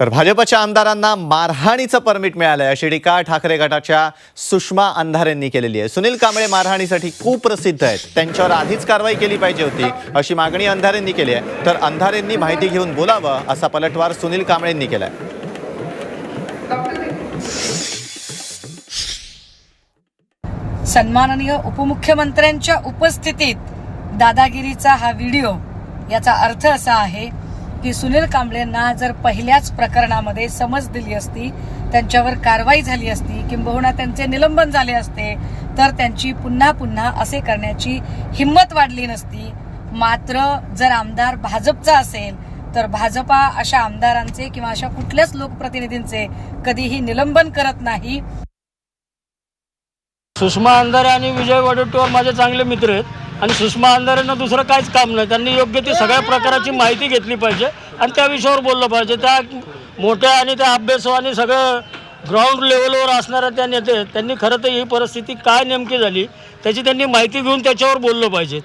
तर भाजपच्या आमदारांना मारहाणीचं परमिट मिळालंय. अशी टीका ठाकरे गटाच्या सुषमा अंधारेंनी केलेली आहे. सुनील कांबळे मारहाणीसाठी खूप प्रसिद्ध आहेत. त्यांच्यावर आधीच कारवाई केली पाहिजे होती अशी मागणी अंधारेंनी केली आहे. तर अंधारेंनी माहिती घेऊन बोलावं असा पलटवार सुनील कांबळेंनी केलाय. सन्माननीय उपमुख्यमंत्र्यांच्या उपस्थितीत दादागिरीचा हा व्हिडिओ याचा अर्थ असा आहे की सुनील कांबळेंना जर पहिल्याच प्रकरणामध्ये समज दिली असती त्यांच्यावर कारवाई झाली असती किंबहुना त्यांचे निलंबन झाले असते तर त्यांची पुन्हा पुन्हा असे करण्याची हिंमत वाढली नसती. मात्र जर आमदार भाजपचा असेल तर भाजपा अशा आमदारांचे किंवा अशा कुठल्याच लोकप्रतिनिधींचे कधीही निलंबन करत नाही. सुषमा अंधारे आणि विजय वडेट्टीवार माझे चांगले मित्र आहेत. आणि सुषमा अंधारेंना दुसरं काहीच काम नाही. त्यांनी योग्य ती सगळ्या प्रकाराची माहिती घेतली पाहिजे आणि त्या विषयावर बोललं पाहिजे. त्या मोठ्या आणि त्या अभ्यासवानी सगळं ग्राउंड लेवलवर असणाऱ्या त्या नेते त्यांनी खरं तर ही परिस्थिती काय नेमकी झाली त्याची त्यांनी माहिती घेऊन त्याच्यावर बोललं पाहिजे.